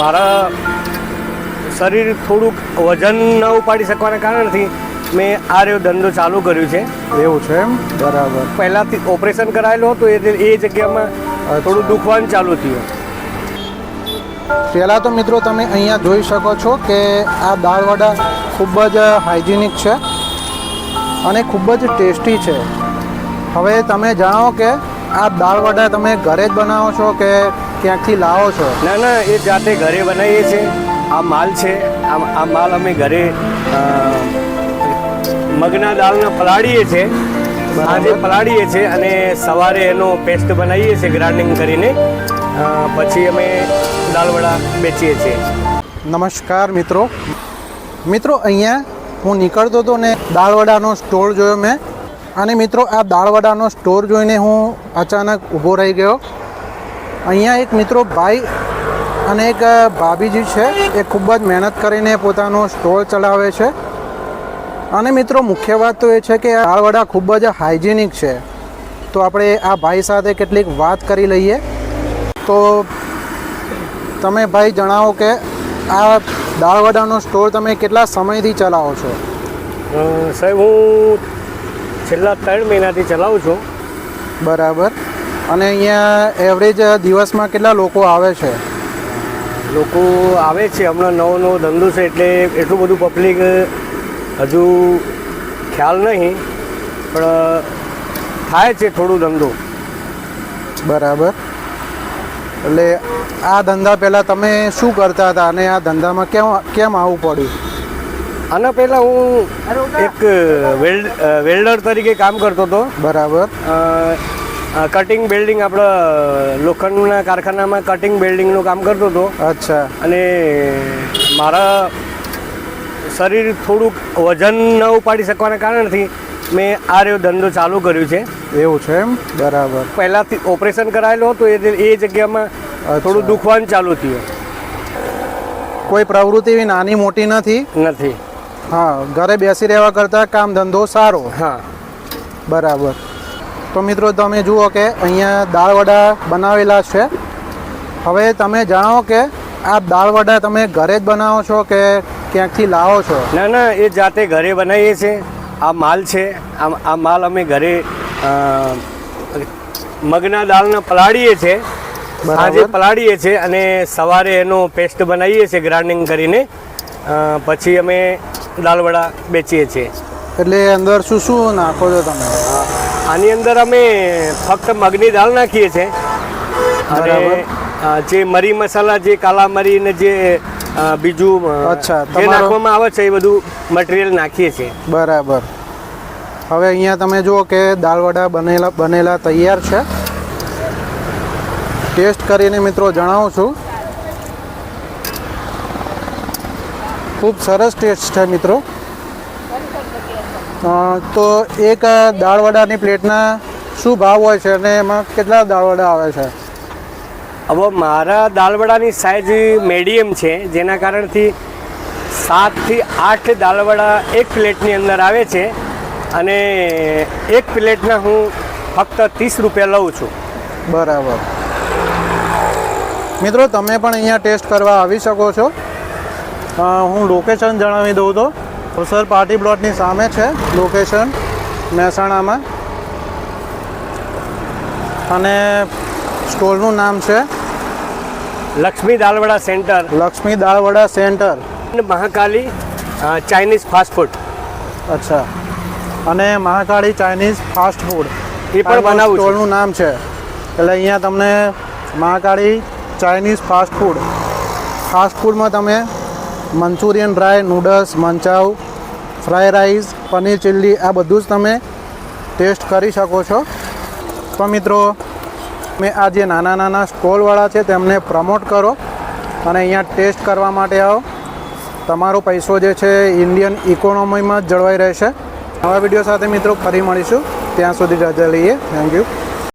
મારા શરીર થોડુંક વજન ન ઉપાડી શકવાના કારણથી મેં આ રહ્યો ધંધો ચાલુ કર્યું છે. એવું છે એમ? બરાબર. પહેલાંથી ઓપરેશન કરાયેલું હતું એ એ જગ્યામાં થોડું દુખવાનું ચાલુ થયું. પહેલાં તો મિત્રો તમે અહીંયા જોઈ શકો છો કે આ દાળવડા ખૂબ જ હાઇજેનિક છે અને ખૂબ જ ટેસ્ટી છે. હવે તમે જાણો કે આ દાળવડા તમે ઘરે જ બનાવો છો કે ક્યાંકથી લાવો છો? ના ના એ જાતે ઘરે બનાવીએ છીએ આ માલ છે. આ આ માલ અમે ઘરે મગના દાળને પલાળીએ છીએ આજે પલાળીએ છીએ અને સવારે એનો પેસ્ટ બનાવીએ છીએ ગ્રાઇન્ડિંગ કરીને. પછી અમે દાળવડા વેચીએ છીએ. નમસ્કાર મિત્રો. મિત્રો અહીંયા હું નીકળતો હતો ને દાળવડાનો સ્ટોર જોયો મેં. અને મિત્રો આ દાળવડાનો સ્ટોર જોઈને હું અચાનક ઊભો રહી ગયો. અહીંયા એક મિત્રો ભાઈ અને એક ભાભીજી છે. એ ખૂબ જ મહેનત કરીને પોતાનો સ્ટોર ચલાવે છે. અને મિત્રો મુખ્ય વાત તો એ છે કે આ દાળવડા ખૂબ જ હાઇજેનિક છે. તો આપણે આ ભાઈ સાથે કેટલીક વાત કરી લઈએ. તો તમે ભાઈ જણાવો કે આ દાળવડાનો સ્ટોર તમે કેટલા સમયથી ચલાવો છો? સાહેબ હું છેલ્લા ત્રણ મહિનાથી ચલાવું છું. બરાબર. અને અહીંયા એવરેજ દિવસમાં કેટલા લોકો આવે છે? લોકો આવે છે હમણાં નવો નવો ધંધો છે એટલે એટલું બધું પબ્લિક હજુ ખ્યાલ નહીં પણ થાય છે થોડું ધંધો. બરાબર. એટલે આ ધંધા પહેલાં તમે શું કરતા હતા અને આ ધંધામાં કેમ કેમ આવવું પડ્યું? આના પહેલાં હું એક વેલ્ડ વેલ્ડર તરીકે કામ કરતો હતો. બરાબર. કટિંગ બિલ્ડિંગ આપણા લોખંડના કારખાનામાં કટિંગ બિલ્ડિંગનું કામ કરતો હતો. અચ્છા. અને મારા શરીર થોડુંક વજન ન ઉપાડી શકવાના કારણથી મેં આ રહ્યો ધંધો ચાલુ કર્યો છે. એવું છે એમ? બરાબર. પહેલાંથી ઓપરેશન કરાયેલું હતું એ એ જગ્યામાં થોડું. દુખવાનું ચાલુ થયું. કોઈ પ્રવૃત્તિ નાની મોટી નથી? નથી. હા ઘરે બેસી રહેવા કરતાં કામ ધંધો સારો. હા. બરાબર. તો મિત્રો તમે જુઓ કે અહીંયા દાળવડા બનાવેલા છે. હવે તમે જાણો કે આ દાળવડા તમે ઘરે જ બનાવો છો કે ક્યાંકથી લાવો છો? ના ના એ જાતે ઘરે બનાવીએ છીએ. આ માલ છે. આ આ માલ અમે ઘરે મગના દાળને પલાળીએ છીએ. આજે પલાળીએ છીએ અને સવારે એનો પેસ્ટ બનાવીએ છીએ ગ્રાઇન્ડિંગ કરીને. પછી અમે દાળવડા વેચીએ છીએ. એટલે અંદર શું શું નાખો છો તમે? આની અંદર અમે ફક્ત મગની દાળ નાખીએ છીએ. અને જે મરી મસાલા જે કાલા મરી ને જે બીજું અચ્છા, જે નાખવામાં આવે છે એ બધું મટીરિયલ નાખીએ છીએ. બરાબર. હવે અહીંયા તમે જુઓ કે દાળવડા બનેલા બનેલા તૈયાર છે. ટેસ્ટ કરીને મિત્રો જણાવું છું. ખૂબ સરસ ટેસ્ટ છે મિત્રો. તો એક દાળવડાની પ્લેટના શું ભાવ હોય છે અને એમાં કેટલા દાળવડા આવે છે? હવે મારા દાળવડાની સાઇઝ મીડિયમ છે જેના કારણથી સાતથી આઠ દાળવડા એક પ્લેટની અંદર આવે છે અને એક પ્લેટના હું ફક્ત ત્રીસ રૂપિયા લઉં છું. બરાબર. મિત્રો તમે પણ અહીંયા ટેસ્ટ કરવા આવી શકો છો. હું લોકેશન જણાવી દઉં તો. સર પાર્ટી પ્લોટની સામે છે લોકેશન મહેસાણામાં. અને સ્ટોલનું નામ છે Lakshmi Dalvada centre. Lakshmi Dalvada centre. Mahakali Chinese fast food. અચ્છા. અને મહાકાળી ચાઇનીઝ ફાસ્ટ ફૂડ. એ પણ બનાવું સ્ટોલનું નામ છે. એટલે અહીંયા તમને Mahakali Chinese fast food. Fast ફૂડમાં તમે Manchurian dry noodles manchow fry rice, paneer chilli, આ બધું જ તમે ટેસ્ટ કરી શકો છો. તો મિત્રો, મેં આ જે નાના નાના સ્ટોલવાળા છે તેમને પ્રમોટ કરો અને અહીંયા ટેસ્ટ કરવા માટે આવો. તમારો પૈસો જે છે ઇન્ડિયન ઇકોનોમીમાં જ જળવાઈ રહેશે. નવા વીડિયો સાથે મિત્રો ફરી મળીશું. ત્યાં સુધી રજા લઈએ. Thank you.